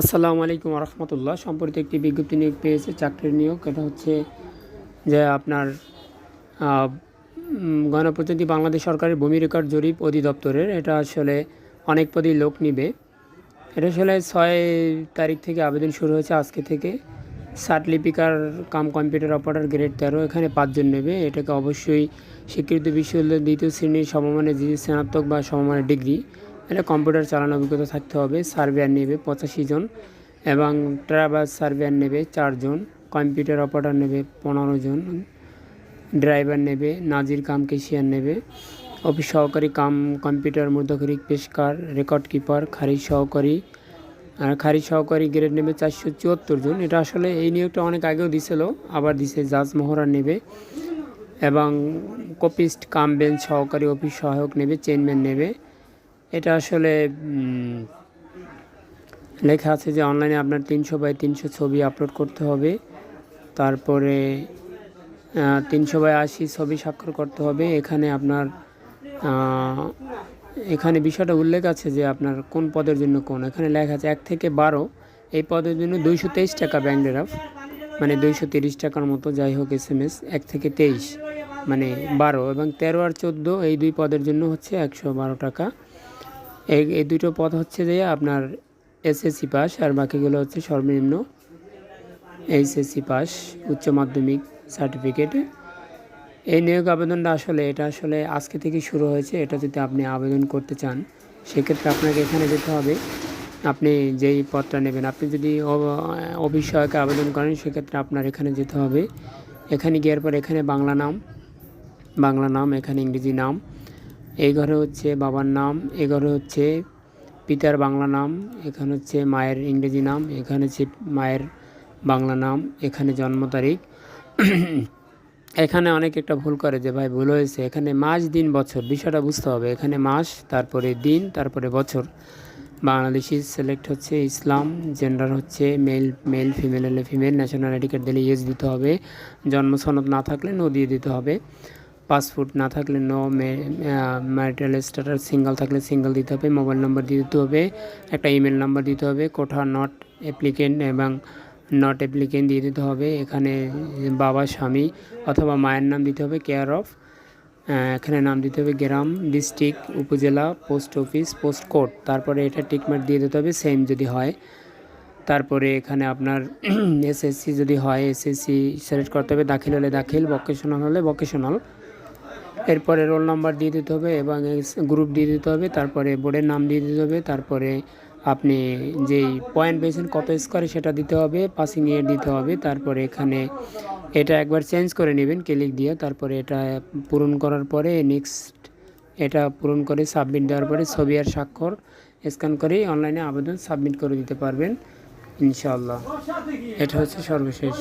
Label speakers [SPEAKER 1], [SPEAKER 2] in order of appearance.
[SPEAKER 1] আসসালামু আলাইকুম রহমতুল্লাহ সম্প্রতি একটি বিজ্ঞপ্তি নিয়োগ পেয়েছে, চাকরির নিয়োগ। এটা হচ্ছে যে আপনার গণপ্রজাতন্ত্রী বাংলাদেশ সরকারের ভূমি রেকর্ড জরিপ অধিদপ্তরের। এটা আসলে অনেক পদেই লোক নিবে। এটা আসলে ছয় তারিখ থেকে আবেদন শুরু হয়েছে, আজকে থেকে। লিপিকার কাম কম্পিউটার অপারেটর গ্রেড তেরো, এখানে পাঁচজন নেবে। এটাকে অবশ্যই স্বীকৃত বিশ্ববিদ্যালয়ের দ্বিতীয় শ্রেণির সমমানের স্নাতক বা সমমানের ডিগ্রি। এটা কম্পিউটার চালানোর অভিজ্ঞতা থাকতে হবে। সার্ভেয়ার নেবে পঁচাশি জন এবং ট্রাভার্স সার্ভেয়ার নেবে চারজন কম্পিউটার অপারেটর নেবে পনেরো জন, ড্রাইভার নেবে, নাজির কাম কেশিয়ার নেবে, অফিস সহকারী কাম, কম্পিউটার মধ্যকরিক পেশকার, রেকর্ড কিপার, খারিজ সহকারী, আর খারিজ সহকারী গ্রেড নেবে চারশো চুয়াত্তর জন। এটা আসলে এই নিয়োগটা অনেক আগেও দিছিল, আবার দিছে জাজ মহড়া নেবে এবং কপিস্ট, কাম বেঞ্চ সহকারী, অফিস সহায়ক নেবে চেনম্যান নেবে। এটা আসলে লেখা আছে যে অনলাইনে আপনার তিনশো বাই তিনশো ছবি আপলোড করতে হবে। তারপরে তিনশো বাই আশি ছবি স্বাক্ষর করতে হবে। এখানে আপনার এখানে বিষয়টা উল্লেখ আছে যে আপনার কোন পদের জন্য কোন। এখানে লেখা আছে এক থেকে বারো, এই পদের জন্য দুইশো তেইশ টাকা ব্যাংক ড্রাফ মানে দুইশো তিরিশ টাকার মতো যাই হোক এস এম এস, এক থেকে তেইশ মানে বারো এবং তেরো আর চোদ্দ, এই দুই পদের জন্য হচ্ছে একশো বারো টাকা। এই এই দুটো পদ হচ্ছে যে আপনার এসএসসি পাস আর বাকিগুলো হচ্ছে সর্বনিম্ন এইচএসসি পাস, উচ্চ মাধ্যমিক সার্টিফিকেট। এই নিয়োগ আবেদনটা আসলে, এটা আসলে আজকে থেকে শুরু হয়েছে, এটা যদি আপনি আবেদন করতে চান, সেক্ষেত্রে আপনাকে এখানে যেতে হবে। আপনি যেই পদটা নেবেন, আপনি যদি অ- অফিস সহায়কে আবেদন করেন, সেক্ষেত্রে আপনার এখানে যেতে হবে। এখানে গিয়ার পর এখানে বাংলা নাম বাংলা নাম, এখানে ইংরেজি নাম এই ঘরে হচ্ছে বাবার নাম, এ ঘরে হচ্ছে পিতার বাংলা নাম, এখানে হচ্ছে মায়ের ইংরেজি নাম, এখানে হচ্ছে মায়ের বাংলা নাম, এখানে জন্ম তারিখ। এখানে অনেক একটা ভুল করে যে, ভাই, ভুল হয়েছে। এখানে মাস, দিন, বছর, বিষয়টা বুঝতে হবে। এখানে মাস, তারপরে দিন, তারপরে বছর। বাংলাদেশি সিলেক্ট হচ্ছে ইসলাম জেন্ডার হচ্ছে মেল মেল ফিমেল হলে ফিমেল ন্যাশনাল আইডি কার্ড দিলে ইয়েস দিতে হবে। জন্ম সনদ না থাকলে নো দিয়ে দিতে হবে। পাসপোর্ট না থাকলে নো ম্যারিটাল স্ট্যাটাস সিঙ্গেল থাকলে সিঙ্গেল দিতে হবে মোবাইল নাম্বার দিতে হবে, একটা ইমেল নাম্বার দিতে হবে কোঠা নট অ্যাপ্লিকেন্ট এবং নট অ্যাপ্লিকেন্ট দিয়ে দিতে হবে, এখানে বাবা, স্বামী অথবা মায়ের নাম দিতে হবে কেয়ার অফ এখানে নাম দিতে হবে, গ্রাম ডিস্ট্রিক্ট উপজেলা পোস্ট অফিস পোস্ট কোড তারপরে এটা টিকমার্ক দিয়ে দিতে হবে সেম যদি হয়। তারপরে এখানে আপনার এসএসসি যদি হয় এসএসসি সিলেক্ট করতে হবে, দাখিল হলে দাখিল ভোকেশনাল হলে ভোকেশনাল এরপরে রোল নাম্বার দিয়ে দিতে হবে এবং গ্রুপ দিয়ে দিতে হবে, তারপরে বোর্ডের নাম দিয়ে দিতে হবে, তারপরে আপনি যেই পয়েন্ট পেয়েছেন কত স্কোয়ারে সেটা দিতে হবে পাসিং ইয়ার দিতে হবে, তারপরে এখানে এটা একবার চেঞ্জ করে নেবেন ক্লিক দিয়ে, তারপরে এটা পূরণ করার পরে নেক্সট এটা পূরণ করে সাবমিট দেওয়ার পরে ছবি আর স্বাক্ষর স্ক্যান করেই অনলাইনে আবেদন সাবমিট করে দিতে পারবেন, ইনশাআল্লাহ। এটা হচ্ছে সর্বশেষ।